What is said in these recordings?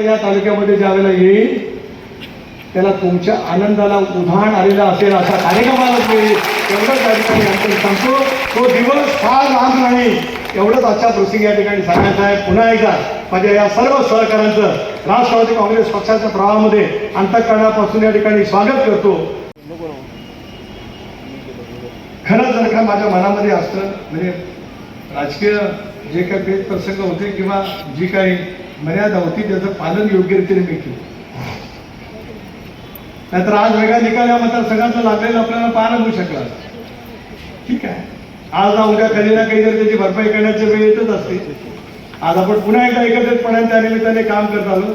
या तालुक्यामध्ये ज्यावेळेला येईल त्याला तुमच्या आनंदाला उधाण आलेला असेल असा कार्यक्रमाला येईल एवढंच या ठिकाणी सांगतो तो दिवस फार लांब नाही. एवढंच आजच्या प्रसंगी या ठिकाणी सांगायचं आहे. पुन्हा एकदा माझ्या या सर्व सहकाऱ्यांचं राष्ट्रवादी काँग्रेस पक्षाच्या प्रवाहामध्ये अंतकरणापासून या ठिकाणी स्वागत करतो. खरंच जर का माझ्या मनामध्ये असतं म्हणजे राजकीय जे काही प्रसंग होते किंवा जी काही मर्यादा होती त्याचं पालन योग्यरीतीने मी केलं. नाहीतर आज वेगळ्या निकाल या मतदारसंघाचं लागलेलं आपल्याला पाहायला मिळू शकला ठीक आहे. आज ना उद्या कधी ना कधी जर त्याची भरपाई करण्याची वेळ येतच असते. आज आपण पुन्हा एकदा एकत्रितपणे त्या निमित्ताने काम करत आलो.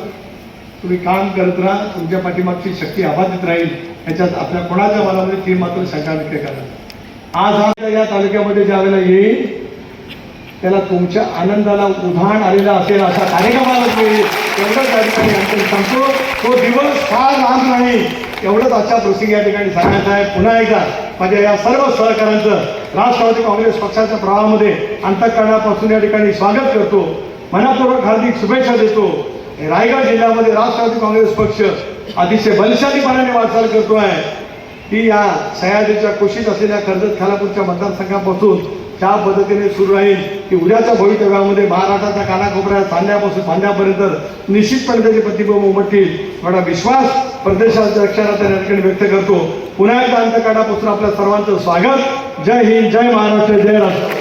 तुम्ही काम करत राहा तुमच्या पाठीमागची शक्ती अबाधित राहील. याच्यात आपल्या कोणाच्या मनामध्ये ती मात्र शंका व्यक्त करा आज हा या तालुक्यामध्ये ज्यावेळेला येईल त्याला तुमच्या आनंदाला उधाण आलेला असेल असा कार्यक्रमाला येईल एवढंच या ठिकाणी अंतर सांगतो. तो दिवस फार लांब नाही. एवढंच आजच्या प्रसंगी या ठिकाणी सांगायचं आहे. पुन्हा एकदा माझ्या या सर्व सहकाऱ्यांचं राष्ट्रवादी काँग्रेस पक्षाच्या प्रवाहामध्ये अंतकरणापासून या ठिकाणी स्वागत करतो. मनापूर्वक हार्दिक शुभेच्छा देतो. रायगड जिल्ह्यामध्ये राष्ट्रवादी काँग्रेस पक्ष अतिशय बलशालीपणाने वाटचाल करतो आहे. ती या सह्याद्रीच्या कुशीत असलेल्या कर्जत खालापूरच्या मतदारसंघापासून त्या पद्धतीने सुरू राहील की उद्याच्या भवितव्यामध्ये महाराष्ट्राच्या कानाकोपऱ्यात सांध्यापासून फांद्यापर्यंत निश्चितपणे त्याचे प्रतिबिंब उमटतील. एवढा विश्वास प्रदेशाच्या अक्षरात त्या ठिकाणी व्यक्त करतो. पुन्हा एकदा अंतकाळापासून आपल्या सर्वांचं स्वागत. जय हिंद जय महाराष्ट्र जय राष्ट्र